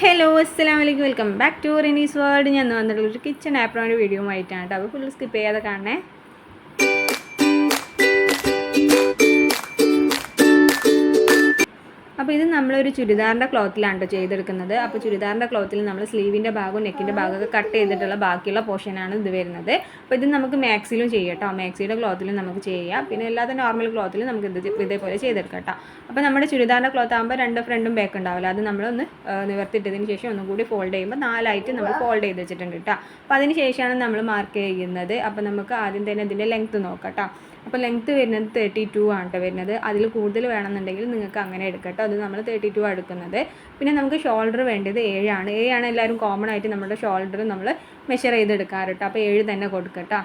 Hello അസ്സാം വലൈക്കും welcome back to Rinee's world ഞാൻ വന്നിട്ടുള്ള ഒരു കിച്ചൺ ആപ്പിനോട് വീഡിയോ ആയിട്ടാണ് കേട്ടോ. അപ്പോൾ ഫുൾ സ്കിപ്പ് ചെയ്യാതെ കാണണേ. അപ്പോൾ ഇത് നമ്മളൊരു ചുരിദാറിന്റെ ക്ലോത്തിലാണ് കേട്ടോ ചെയ്തെടുക്കുന്നത്. അപ്പോൾ ചുരിദാറിന്റെ ക്ലോത്തിൽ നമ്മൾ സ്ലീവിന്റെ ഭാഗവും നെക്കിന്റെ ഭാഗമൊക്കെ കട്ട് ചെയ്തിട്ടുള്ള ബാക്കിയുള്ള പോർഷനാണ് ഇത് വരുന്നത്. അപ്പോൾ ഇത് നമുക്ക് മാക്സിലും ചെയ്യാം കേട്ടോ മാക്സിയുടെ ക്ലോത്തിലും നമുക്ക് ചെയ്യാം. പിന്നെ അല്ലാതെ നോർമൽ ക്ലോത്തിലും നമുക്ക് ഇത് ഇതേപോലെ ചെയ്തെടുക്കാം അപ്പോൾ നമ്മുടെ ചുരിദാറിന്റെ ക്ലോത്ത് ആകുമ്പോൾ രണ്ട് ഫ്രണ്ടും ബാക്ക് ഉണ്ടാവില്ല. അത് നമ്മളൊന്ന് നിവർത്തിയിട്ടതിന് ശേഷം ഒന്നും കൂടി ഫോൾഡ് ചെയ്യുമ്പോൾ നാലായിട്ട് നമ്മൾ ഫോൾഡ് ചെയ്ത് വെച്ചിട്ടുണ്ട് കേട്ടോ അപ്പോൾ അതിന് ശേഷമാണ് നമ്മൾ മാർക്ക് ചെയ്യുന്നത്. അപ്പോൾ നമുക്ക് ആദ്യം തന്നെ ഇതിന്റെ ലെങ്ത്ത് നോക്കാം അപ്പോൾ ലെങ്ത്ത് വരുന്നത് തേർട്ടി ടു ആണ് കേട്ടോ വരുന്നത്. അതിൽ കൂടുതൽ വേണമെന്നുണ്ടെങ്കിൽ നിങ്ങൾക്ക് അങ്ങനെ എടുക്കട്ടോ. കേട്ടോ അത് നമ്മൾ തേർട്ടി ടു എടുക്കുന്നത്. പിന്നെ നമുക്ക് ഷോൾഡർ വേണ്ടത് ഏഴാണ് ഏഴാണ് എല്ലാവരും കോമൺ ആയിട്ട് നമ്മുടെ ഷോൾഡർ നമ്മൾ മെഷർ ചെയ്തെടുക്കാറ് കേട്ടോ അപ്പോൾ ഏഴ് തന്നെ കൊടുക്കട്ടോ.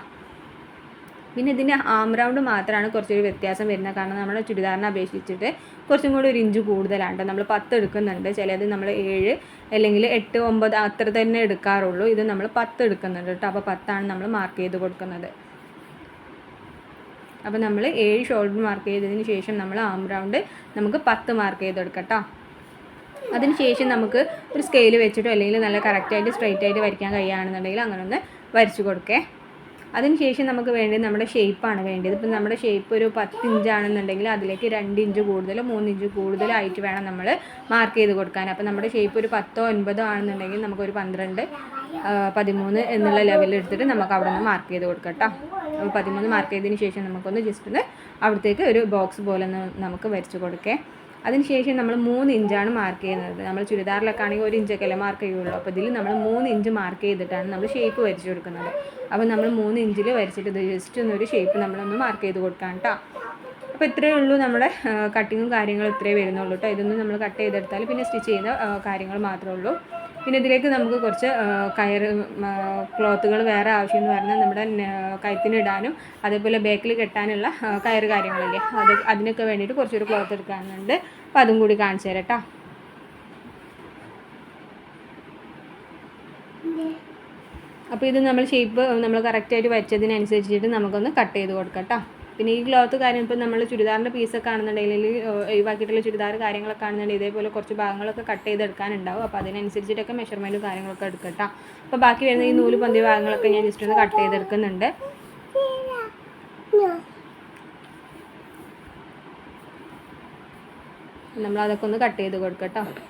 പിന്നെ ഇതിന്റെ ആം റൗണ്ട് മാത്രമാണ് കുറച്ചൊരു വ്യത്യാസം വരുന്നത്. കാരണം നമ്മുടെ ചുരിദാറിനെ അപേക്ഷിച്ചിട്ട് കുറച്ചും കൂടി ഒരു ഇഞ്ച് കൂടുതലാണ്. നമ്മൾ പത്ത് എടുക്കുന്നുണ്ട്. ചിലത് നമ്മൾ ഏഴ് അല്ലെങ്കിൽ എട്ട് ഒമ്പത് അത്ര തന്നെ എടുക്കാറുള്ളൂ. ഇത് നമ്മൾ പത്ത് എടുക്കുന്നുണ്ട് കേട്ടോ അപ്പോൾ പത്താണ് നമ്മൾ മാർക്ക് ചെയ്ത് കൊടുക്കുന്നത്. അപ്പോൾ നമ്മൾ ഏഴ് ഷോൾഡർ മാർക്ക് ചെയ്തതിന് ശേഷം നമ്മൾ ആം റൗണ്ട് നമുക്ക് പത്ത് മാർക്ക് ചെയ്ത് കേട്ടോ അതിന് ശേഷം നമുക്ക് ഒരു സ്കെയിൽ വെച്ചിട്ടോ അല്ലെങ്കിൽ നല്ല കറക്റ്റായിട്ട് സ്ട്രെയിറ്റ് ആയിട്ട് വരയ്ക്കാൻ കഴിയുകയാണെന്നുണ്ടെങ്കിൽ അങ്ങനെ ഒന്ന് വരച്ചു കൊടുക്കേ. അതിന് ശേഷം നമുക്ക് വേണ്ടത് നമ്മുടെ ഷേപ്പാണ് വേണ്ടത്. ഇപ്പം നമ്മുടെ ഷേപ്പ് ഒരു പത്ത് ഇഞ്ചാണെന്നുണ്ടെങ്കിൽ അതിലേക്ക് രണ്ട് ഇഞ്ച് കൂടുതലോ മൂന്ന് ഇഞ്ച് കൂടുതലോ ആയിട്ട് വേണം നമ്മൾ മാർക്ക് ചെയ്ത് കൊടുക്കാൻ. അപ്പം നമ്മുടെ ഷേപ്പ് ഒരു പത്തോ ഒൻപതോ ആണെന്നുണ്ടെങ്കിൽ നമുക്കൊരു പന്ത്രണ്ട് പതിമൂന്ന് എന്നുള്ള ലെവലിൽ എടുത്തിട്ട് നമുക്ക് അവിടെ നിന്ന് മാർക്ക് ചെയ്ത് കൊടുക്കാം കേട്ടോ അപ്പോൾ പതിമൂന്ന് മാർക്ക് ചെയ്തതിന് ശേഷം നമുക്കൊന്ന് ജസ്റ്റ് ഒന്ന് അവിടത്തേക്ക് ഒരു ബോക്സ് പോലെ ഒന്ന് നമുക്ക് വരച്ച് കൊടുക്കേ. അതിനുശേഷം നമ്മൾ മൂന്ന് ഇഞ്ചാണ് മാർക്ക് ചെയ്യുന്നത്. നമ്മൾ ചുരിദാറിലൊക്കെ ആണെങ്കിൽ ഒരു ഇഞ്ചൊക്കെ അല്ലേ മാർക്ക് ചെയ്യുള്ളൂ. അപ്പോൾ ഇതിൽ നമ്മൾ മൂന്ന് ഇഞ്ച് മാർക്ക് ചെയ്തിട്ടാണ് നമ്മൾ ഷേപ്പ് വരച്ച് കൊടുക്കുന്നത്. അപ്പോൾ നമ്മൾ മൂന്ന് ഇഞ്ചിൽ വരച്ചിട്ട് ജസ്റ്റ് ഒന്നൊരു ഷേപ്പ് നമ്മളൊന്ന് മാർക്ക് ചെയ്ത് കൊടുക്കാം കേട്ടോ അപ്പോൾ ഇത്രയേ ഉള്ളൂ നമ്മുടെ കട്ടിങ്ങും കാര്യങ്ങളും ഇത്രയേ വരുന്നുള്ളൂ കേട്ടോ ഇതൊന്നും നമ്മൾ കട്ട് ചെയ്തെടുത്താൽ പിന്നെ സ്റ്റിച്ച് ചെയ്യുന്ന കാര്യങ്ങൾ മാത്രമേ ഉള്ളൂ. പിന്നെ ഇതിലേക്ക് നമുക്ക് കുറച്ച് കയർ ക്ലോത്തുകൾ വേറെ ആവശ്യം എന്ന് പറഞ്ഞാൽ നമ്മുടെ കയത്തിനിടാനും അതേപോലെ ബാക്കിൽ കെട്ടാനുള്ള കയർ കാര്യങ്ങളല്ലേ അത് അതിനൊക്കെ വേണ്ടിയിട്ട് കുറച്ചൊരു ക്ലോത്ത് എടുക്കാനുണ്ട്. അപ്പോൾ അതും കൂടി കാണിച്ചു തരാം കേട്ടോ അപ്പോൾ ഇത് നമ്മൾ ഷേപ്പ് നമ്മൾ കറക്റ്റായിട്ട് വരച്ചതിനനുസരിച്ചിട്ട് നമുക്കൊന്ന് കട്ട് ചെയ്ത് കൊടുക്കാം കേട്ടോ പിന്നെ ഈ ക്ലോത്ത് കാര്യം ഇപ്പോൾ നമ്മൾ ചുരിദാറിന്റെ പീസൊക്കെ ആണെന്നുണ്ടെങ്കിൽ ഒഴിവാക്കിയിട്ടുള്ള ചുരിദാർ കാര്യങ്ങളൊക്കെ ആണെന്നുണ്ടെങ്കിൽ ഇതേപോലെ കുറച്ച് ഭാഗങ്ങളൊക്കെ കട്ട് ചെയ്തെടുക്കാനുണ്ടാവും. അപ്പോൾ അതിനനുസരിച്ചിട്ടൊക്കെ മെഷർമെന്റും കാര്യങ്ങളൊക്കെ എടുക്കട്ടോ. കേട്ടോ അപ്പോൾ ബാക്കി വരുന്ന ഈ നൂൽ പൊന്തിയ ഭാഗങ്ങളൊക്കെ ഞാൻ ജസ്റ്റ് ഒന്ന് കട്ട് ചെയ്തെടുക്കുന്നുണ്ട്. നമ്മൾ അതൊക്കെ ഒന്ന് കട്ട് ചെയ്ത് കൊടുക്കട്ടോ. കേട്ടോ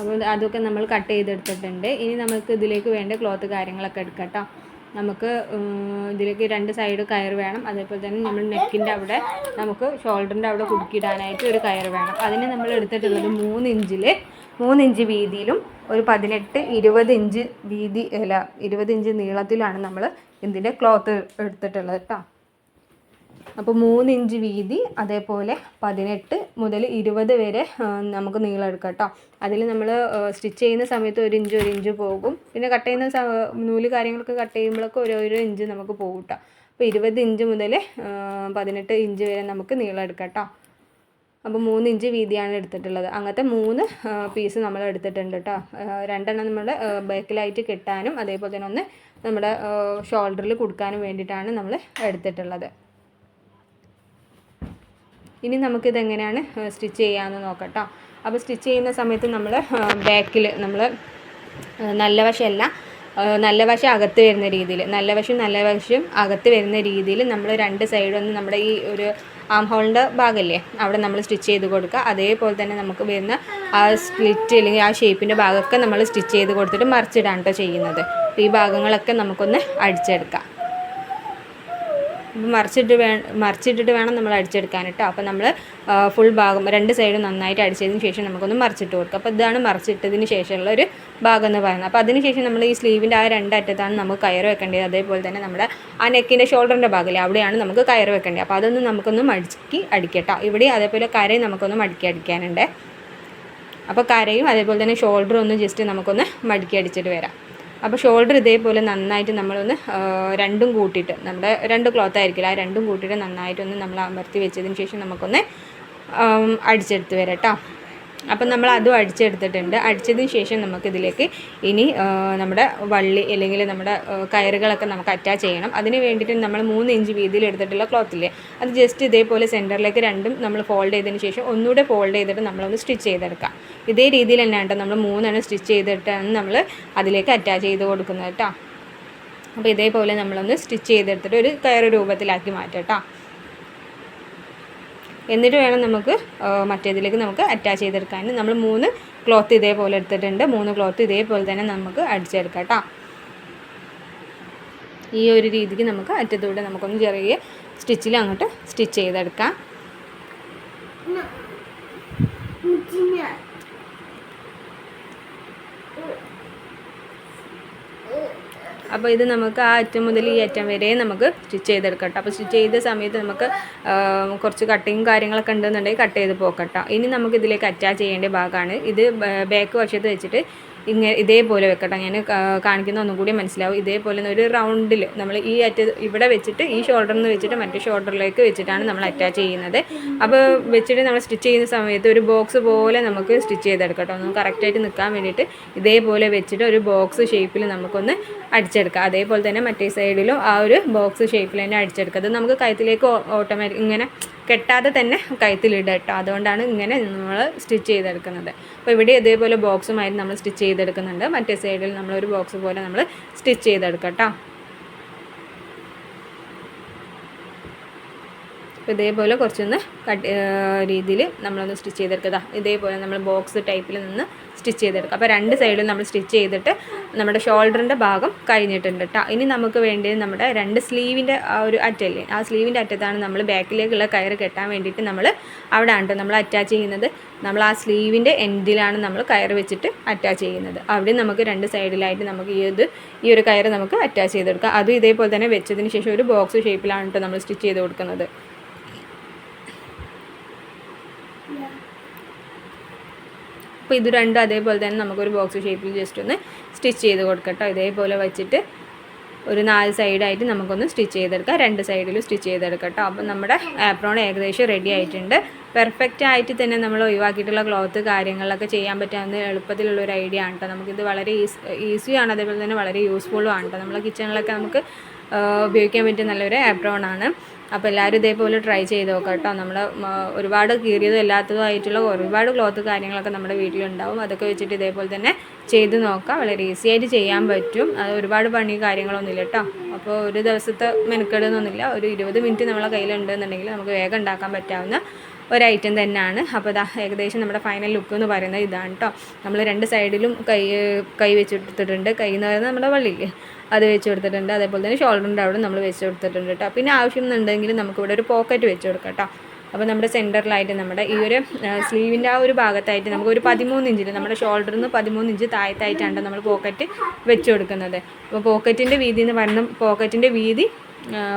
അപ്പോൾ അതൊക്കെ നമ്മൾ കട്ട് ചെയ്തെടുത്തിട്ടുണ്ട്. ഇനി നമുക്ക് ഇതിലേക്ക് വേണ്ട ക്ലോത്ത് കാര്യങ്ങളൊക്കെ എടുക്കട്ടോ. കേട്ടോ നമുക്ക് ഇതിലേക്ക് രണ്ട് സൈഡ് കയർ വേണം. അതേപോലെ തന്നെ നമ്മൾ നെക്കിന്റെ അവിടെ നമുക്ക് ഷോൾഡറിന്റെ അവിടെ കുടുക്കിയിടാനായിട്ട് ഒരു കയർ വേണം. അതിന് നമ്മൾ എടുത്തിട്ടുള്ളത് മൂന്ന് ഇഞ്ചിൽ മൂന്ന് ഇഞ്ച് വീതിയിലും ഒരു പതിനെട്ട് ഇരുപത് ഇഞ്ച് വീതി അല്ല ഇരുപത് ഇഞ്ച് നീളത്തിലാണ് നമ്മൾ ഇതിന്റെ ക്ലോത്ത് എടുത്തിട്ടുള്ളത് കേട്ടോ അപ്പോൾ മൂന്ന് ഇഞ്ച് വീതി അതേപോലെ പതിനെട്ട് മുതൽ ഇരുപത് വരെ നമുക്ക് നീളം എടുക്കാം കേട്ടോ അതിൽ നമ്മൾ സ്റ്റിച്ച് ചെയ്യുന്ന സമയത്ത് ഒരു ഇഞ്ച് ഒരു ഇഞ്ച് പോകും. പിന്നെ കട്ട് ചെയ്യുന്ന നൂൽ കാര്യങ്ങളൊക്കെ കട്ട് ചെയ്യുമ്പോഴൊക്കെ ഓരോരോ ഇഞ്ച് നമുക്ക് പോകും കേട്ടോ അപ്പോൾ ഇരുപത് ഇഞ്ച് മുതൽ പതിനെട്ട് ഇഞ്ച് വരെ നമുക്ക് നീളം എടുക്കാം കേട്ടോ അപ്പോൾ മൂന്ന് ഇഞ്ച് വീതിയാണ് എടുത്തിട്ടുള്ളത്. അങ്ങനത്തെ മൂന്ന് പീസ് നമ്മൾ എടുത്തിട്ടുണ്ട് കേട്ടോ രണ്ടെണ്ണം നമ്മൾ ബാക്കിലായിട്ട് കെട്ടാനും അതേപോലെ തന്നെ ഒന്ന് നമ്മുടെ ഷോൾഡറിൽ കൊടുക്കാനും വേണ്ടിയിട്ടാണ് നമ്മൾ എടുത്തിട്ടുള്ളത്. ഇനി നമുക്കിത് എങ്ങനെയാണ് സ്റ്റിച്ച് ചെയ്യാമെന്ന് നോക്കട്ടോ. കേട്ടോ അപ്പോൾ സ്റ്റിച്ച് ചെയ്യുന്ന സമയത്ത് നമ്മൾ ബാക്കിൽ നമ്മൾ നല്ല വശമല്ല നല്ല വശം അകത്ത് വരുന്ന രീതിയിൽ നല്ല വശം നല്ല വശം അകത്ത് വരുന്ന രീതിയിൽ നമ്മൾ രണ്ട് സൈഡൊന്ന് നമ്മുടെ ഈ ഒരു ആം ഹോളിന്റെ ഭാഗമല്ലേ അവിടെ നമ്മൾ സ്റ്റിച്ച് ചെയ്ത് കൊടുക്കുക. അതേപോലെ തന്നെ നമുക്ക് വരുന്ന ആ സ്ലിറ്റ് അല്ലെങ്കിൽ ആ ഷേപ്പിന്റെ ഭാഗമൊക്കെ നമ്മൾ സ്റ്റിച്ച് ചെയ്ത് കൊടുത്തിട്ട് മറിച്ചിടാണ് കേട്ടോ ചെയ്യുന്നത്. ഈ ഭാഗങ്ങളൊക്കെ നമുക്കൊന്ന് അടിച്ചെടുക്കാം. മറിച്ചിട്ട് വേ മറിച്ചിട്ടിട്ട് വേണം നമ്മൾ അടിച്ചെടുക്കാൻ കേട്ടോ. അപ്പോൾ നമ്മൾ ഫുൾ ഭാഗം രണ്ട് സൈഡും നന്നായിട്ട് അടിച്ചതിന് ശേഷം നമുക്കൊന്ന് മറിച്ചിട്ട് കൊടുക്കുക അപ്പോൾ ഇതാണ് മറിച്ചിട്ടതിന് ശേഷമുള്ള ഒരു ഭാഗം എന്ന് പറയുന്നത്. അപ്പോൾ അതിന് ശേഷം നമ്മൾ ഈ സ്ലീവിന്റെ ആ രണ്ടറ്റത്താണ് നമുക്ക് കയറ് വെക്കേണ്ടത്. അതേപോലെ തന്നെ നമ്മുടെ ആ നെക്കിന്റെ ഷോൾഡറിന്റെ ഭാഗമില്ലേ അവിടെയാണ് നമുക്ക് കയറ് വെക്കേണ്ടത്. അപ്പോൾ അതൊന്ന് നമുക്കൊന്ന് മടക്കി അടിക്കട്ടോ ഇവിടെ അതേപോലെ കരയും നമുക്കൊന്ന് മടക്കി അടിക്കാനുണ്ട്. അപ്പോൾ കരയും അതേപോലെ തന്നെ ഷോൾഡറും ഒന്ന് ജസ്റ്റ് നമുക്കൊന്ന് മടക്കി അടിച്ചിട്ട് വരാം. അപ്പോൾ ഷോൾഡർ ഇതേപോലെ നന്നായിട്ട് നമ്മളൊന്ന് രണ്ടും കൂട്ടിയിട്ട് നമ്മുടെ രണ്ട് ക്ലോത്ത് ആയിരിക്കില്ല ആ രണ്ടും കൂട്ടിയിട്ട് നന്നായിട്ടൊന്ന് നമ്മൾ അമർത്തി വെച്ചതിന് ശേഷം നമുക്കൊന്ന് അടിച്ചെടുത്ത് വരാം കേട്ടോ അപ്പം നമ്മൾ അതും അടിച്ചെടുത്തിട്ടുണ്ട്. അടിച്ചതിന് ശേഷം നമുക്കിതിലേക്ക് ഇനി നമ്മുടെ വള്ളി അല്ലെങ്കിൽ നമ്മുടെ കയറുകളൊക്കെ നമുക്ക് അറ്റാച്ച് ചെയ്യണം. അതിന് വേണ്ടിയിട്ട് നമ്മൾ മൂന്ന് ഇഞ്ച് വീതിയിൽ എടുത്തിട്ടുള്ള ക്ലോത്തില്ലേ അത് ജസ്റ്റ് ഇതേപോലെ സെന്ററിലേക്ക് രണ്ടും നമ്മൾ ഫോൾഡ് ചെയ്തതിന് ശേഷം ഒന്നുകൂടെ ഫോൾഡ് ചെയ്തിട്ട് നമ്മളൊന്ന് സ്റ്റിച്ച് ചെയ്തെടുക്കാം. ഇതേ രീതിയിൽ തന്നെ കേട്ടോ നമ്മൾ മൂന്നെണ്ണം സ്റ്റിച്ച് ചെയ്തിട്ടാണ് നമ്മൾ അതിലേക്ക് അറ്റാച്ച് ചെയ്ത് കൊടുക്കുന്നത് കേട്ടോ. അപ്പോൾ ഇതേപോലെ നമ്മളൊന്ന് സ്റ്റിച്ച് ചെയ്തെടുത്തിട്ട് ഒരു കയറ് രൂപത്തിലാക്കി മാറ്റാം കേട്ടോ. എന്നിട്ട് വേണം നമുക്ക് മറ്റേതിലേക്ക് നമുക്ക് അറ്റാച്ച് ചെയ്തെടുക്കാൻ. നമ്മൾ മൂന്ന് ക്ലോത്ത് ഇതേപോലെ എടുത്തിട്ടുണ്ട്. മൂന്ന് ക്ലോത്ത് ഇതേപോലെ തന്നെ നമുക്ക് അടിച്ചെടുക്കാം കേട്ടോ ഈ ഒരു രീതിക്ക് നമുക്ക് അറ്റത്തൂടെ നമുക്കൊന്ന് ചെറിയ സ്റ്റിച്ചിൽ അങ്ങോട്ട് സ്റ്റിച്ച് ചെയ്തെടുക്കാം. അപ്പോൾ ഇത് നമുക്ക് ആ അറ്റം മുതൽ ഈ അറ്റം വരെ നമുക്ക് സ്റ്റിച്ച് ചെയ്തെടുക്കട്ടോ. അപ്പോൾ സ്റ്റിച്ച് ചെയ്ത സമയത്ത് നമുക്ക് കുറച്ച് കട്ടിങ്ങും കാര്യങ്ങളൊക്കെ ഉണ്ടെന്നുണ്ടെങ്കിൽ കട്ട് ചെയ്ത് പോക്കട്ടോ. ഇനി നമുക്ക് ഇതിലേക്ക് അറ്റാച്ച് ചെയ്യേണ്ട ഭാഗമാണ്. ഇത് ബാക്ക് വശത്ത് വെച്ചിട്ട് ഇങ്ങനെ ഇതേപോലെ വെക്കട്ടെ. ഞാൻ കാണിക്കുന്ന ഒന്നും കൂടി മനസ്സിലാവും. ഇതേപോലെ ഒരു റൗണ്ടിൽ നമ്മൾ ഈ അറ്റ ഇവിടെ വെച്ചിട്ട് ഈ ഷോൾഡറിൽ നിന്ന് വെച്ചിട്ട് മറ്റേ ഷോൾഡറിലേക്ക് വെച്ചിട്ടാണ് നമ്മൾ അറ്റാച്ച് ചെയ്യുന്നത്. അപ്പോൾ വെച്ചിട്ട് നമ്മൾ സ്റ്റിച്ച് ചെയ്യുന്ന സമയത്ത് ഒരു ബോക്സ് പോലെ നമുക്ക് സ്റ്റിച്ച് ചെയ്തെടുക്കട്ടോ. ഒന്ന് കറക്റ്റായിട്ട് നിൽക്കാൻ വേണ്ടിയിട്ട് ഇതേപോലെ വെച്ചിട്ട് ഒരു ബോക്സ് ഷേപ്പിൽ നമുക്കൊന്ന് അടിച്ചെടുക്കാം. അതേപോലെ തന്നെ മറ്റേ സൈഡിലും ആ ഒരു ബോക്സ് ഷേപ്പിൽ തന്നെ അടിച്ചെടുക്കുക അത് നമുക്ക് കയത്തിലേക്ക് ഓട്ടോമാറ്റിക് ഇങ്ങനെ കെട്ടാതെ തന്നെ കഴുത്തിലിടുക കേട്ടോ. അതുകൊണ്ടാണ് ഇങ്ങനെ നമ്മൾ സ്റ്റിച്ച് ചെയ്തെടുക്കുന്നത്. അപ്പോൾ ഇവിടെ ഇതേപോലെ ബോക്സുമായിട്ട് നമ്മൾ സ്റ്റിച്ച് ചെയ്തെടുക്കുന്നുണ്ട്. മറ്റേ സൈഡിൽ നമ്മളൊരു ബോക്സ് പോലെ നമ്മൾ സ്റ്റിച്ച് ചെയ്തെടുക്കാം കേട്ടോ. അപ്പോൾ ഇതേപോലെ കുറച്ചൊന്ന് കട്ട് രീതിയിൽ നമ്മളൊന്ന് സ്റ്റിച്ച് ചെയ്തെടുക്കുക. ഇതേപോലെ നമ്മൾ ബോക്സ് ടൈപ്പിൽ നിന്ന് സ്റ്റിച്ച് ചെയ്തെടുക്കുക. അപ്പോൾ രണ്ട് സൈഡിലും നമ്മൾ സ്റ്റിച്ച് ചെയ്തിട്ട് നമ്മുടെ ഷോൾഡറിന്റെ ഭാഗം കഴിഞ്ഞിട്ടുണ്ട് കേട്ടോ ഇനി നമുക്ക് വേണ്ടി നമ്മുടെ രണ്ട് സ്ലീവിന്റെ ആ ഒരു അറ്റല്ലേ? ആ സ്ലീവിന്റെ അറ്റത്താണ് നമ്മൾ ബാക്കിലേക്കുള്ള കയറ് കെട്ടാൻ വേണ്ടിയിട്ട് നമ്മൾ അവിടെ ആണ് നമ്മൾ അറ്റാച്ച് ചെയ്യുന്നത്. നമ്മൾ ആ സ്ലീവിന്റെ എൻഡിലാണ് നമ്മൾ കയറ് വെച്ചിട്ട് അറ്റാച്ച് ചെയ്യുന്നത്. അവിടെ നമുക്ക് രണ്ട് സൈഡിലായിട്ട് നമുക്ക് ഈ ഇത് ഈ ഒരു കയറ് നമുക്ക് അറ്റാച്ച് ചെയ്തെടുക്കാം. അതും ഇതേപോലെ തന്നെ വെച്ചതിന് ശേഷം ഒരു ബോക്സ് ഷേപ്പിലാണ് കേട്ടോ നമ്മൾ സ്റ്റിച്ച് ചെയ്ത് കൊടുക്കുന്നത്. അപ്പോൾ ഇത് രണ്ടും അതേപോലെ തന്നെ നമുക്കൊരു ബോക്സ് ഷേപ്പിൽ ജസ്റ്റ് ഒന്ന് സ്റ്റിച്ച് ചെയ്ത് കൊടുക്കട്ടോ. ഇതേപോലെ വെച്ചിട്ട് ഒരു നാല് സൈഡായിട്ട് നമുക്കൊന്ന് സ്റ്റിച്ച് ചെയ്തെടുക്കാം. രണ്ട് സൈഡിലും സ്റ്റിച്ച് ചെയ്തെടുക്കട്ടോ. അപ്പം നമ്മുടെ ആപ്രോൺ ഏകദേശം റെഡി ആയിട്ടുണ്ട്. പെർഫെക്റ്റ് ആയിട്ട് തന്നെ നമ്മൾ ഒഴിവാക്കിയിട്ടുള്ള ക്ലോത്ത് കാര്യങ്ങളൊക്കെ ചെയ്യാൻ പറ്റാവുന്ന എളുപ്പത്തിലുള്ള ഒരു ഐഡിയ ആണ് കേട്ടോ നമുക്കിത് വളരെ ഈസി ഈസിയാണ് അതേപോലെ തന്നെ വളരെ യൂസ്ഫുള്ളും ആണ് കേട്ടോ നമ്മളെ കിച്ചണിലൊക്കെ നമുക്ക് ഉപയോഗിക്കാൻ പറ്റിയ നല്ലൊരു ആപ്രോൺ ആണ്. അപ്പോൾ എല്ലാവരും ഇതേപോലെ ട്രൈ ചെയ്ത് നോക്കാം കേട്ടോ. നമ്മൾ ഒരുപാട് കീറിയതും അല്ലാത്തതും ആയിട്ടുള്ള ഒരുപാട് ക്ലോത്ത് കാര്യങ്ങളൊക്കെ നമ്മുടെ വീട്ടിലുണ്ടാവും. അതൊക്കെ വെച്ചിട്ട് ഇതേപോലെ തന്നെ ചെയ്ത് നോക്കാം. വളരെ ഈസി ആയിട്ട് ചെയ്യാൻ പറ്റും. അത് ഒരുപാട് പണി കാര്യങ്ങളൊന്നുമില്ല കേട്ടോ. അപ്പോൾ ഒരു ദിവസത്തെ മെനക്കെടുന്നൊന്നുമില്ല ഒരു ഇരുപത് മിനിറ്റ് നമ്മളെ കയ്യിലുണ്ടെന്നുണ്ടെങ്കിൽ നമുക്ക് വേഗം ഉണ്ടാക്കാൻ പറ്റാവുന്ന ഒരു ഐറ്റം തന്നെയാണ്. അപ്പോൾ ഇതാ ഏകദേശം നമ്മുടെ ഫൈനൽ ലുക്ക് എന്ന് പറയുന്നത് ഇതാണ് കേട്ടോ നമ്മൾ രണ്ട് സൈഡിലും കൈ കൈ വെച്ച് കൊടുത്തിട്ടുണ്ട് കൈ എന്ന് പറയുന്നത് നമ്മുടെ വള്ളിയില്ലേ? അത് വെച്ച് കൊടുത്തിട്ടുണ്ട് അതേപോലെ തന്നെ ഷോൾഡറിന്റെ അവിടെ നമ്മൾ വെച്ച് കൊടുത്തിട്ടുണ്ട് കേട്ടോ പിന്നെ ആവശ്യം എന്നുണ്ടെങ്കിൽ നമുക്കിവിടെ ഒരു പോക്കറ്റ് വെച്ച് കൊടുക്കാം കേട്ടോ അപ്പോൾ നമ്മുടെ സെന്ററിലായിട്ട് നമ്മുടെ ഈ ഒരു സ്ലീവിന്റെ ആ ഒരു ഭാഗത്തായിട്ട് നമുക്ക് ഒരു പതിമൂന്ന് ഇഞ്ചിൽ നമ്മുടെ ഷോൾഡറിൽ നിന്ന് പതിമൂന്ന് ഇഞ്ച് താഴത്തായിട്ടാണ് നമ്മൾ പോക്കറ്റ് വെച്ച് കൊടുക്കുന്നത് അപ്പോൾ പോക്കറ്റിന്റെ വീതി എന്ന് പറയുന്നത് പോക്കറ്റിന്റെ വീതി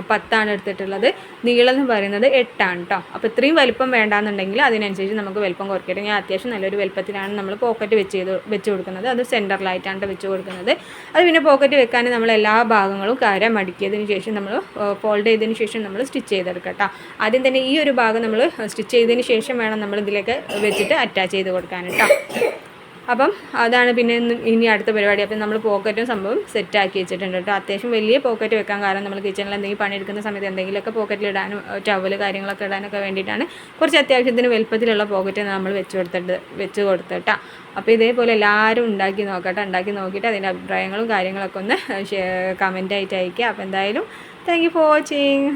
പത്താണ് എടുത്തിട്ടുള്ളത്. നീളം എന്ന് പറയുന്നത് എട്ടാണ് കേട്ടോ അപ്പോൾ ഇത്രയും വലിപ്പം വേണ്ടാന്നുണ്ടെങ്കിൽ അതിനനുസരിച്ച് നമുക്ക് വലിപ്പം കുറയ്ക്കട്ടെ. ഞാൻ അത്യാവശ്യം നല്ലൊരു വലിപ്പത്തിലാണ് നമ്മൾ പോക്കറ്റ് വെച്ച് ചെയ്ത് വെച്ച് കൊടുക്കുന്നത്. അത് സെന്ററിലായിട്ടാണ് ട്ടോ വെച്ച് കൊടുക്കുന്നത്. അത് പിന്നെ പോക്കറ്റ് വെക്കാൻ നമ്മൾ എല്ലാ ഭാഗങ്ങളും കാര്യം മടിക്കിയതിന് ശേഷം നമ്മൾ ഫോൾഡ് ചെയ്തതിന് ശേഷം നമ്മൾ സ്റ്റിച്ച് ചെയ്തെടുക്കാം കേട്ടോ ആദ്യം തന്നെ ഈ ഒരു ഭാഗം നമ്മൾ സ്റ്റിച്ച് ചെയ്തതിന് ശേഷം വേണം നമ്മൾ ഇതിലേക്ക് വെച്ചിട്ട് അറ്റാച്ച് ചെയ്ത് കൊടുക്കാൻ കേട്ടോ അപ്പം അതാണ് പിന്നെ ഇനി അടുത്ത പരിപാടി. അപ്പം നമ്മൾ പോക്കറ്റും സംഭവം സെറ്റാക്കി വെച്ചിട്ടുണ്ട് കേട്ടോ. അത്യാവശ്യം വലിയ പോക്കറ്റ് വെക്കാൻ കാരണം നമ്മൾ കിച്ചണിൽ എന്തെങ്കിലും പണിയെടുക്കുന്ന സമയത്ത് എന്തെങ്കിലുമൊക്കെ പോക്കറ്റിൽ ഇടാനും ടവൽ കാര്യങ്ങളൊക്കെ ഇടാനൊക്കെ വേണ്ടിയിട്ടാണ് കുറച്ച് അത്യാവശ്യത്തിന് വലുപ്പത്തിലുള്ള പോക്കറ്റ് നമ്മൾ വെച്ച് കൊടുത്തിട്ട് വെച്ച് കൊടുത്തിട്ടാ അപ്പോൾ ഇതേപോലെ എല്ലാവരും ഉണ്ടാക്കി നോക്കട്ടെ ഉണ്ടാക്കി നോക്കിയിട്ട് അതിന്റെ അഭിപ്രായങ്ങളും കാര്യങ്ങളൊക്കെ ഒന്ന് കമന്റ് ആയിട്ട് അയക്കുക അപ്പോൾ എന്തായാലും താങ്ക് യു ഫോർ വാച്ചിങ്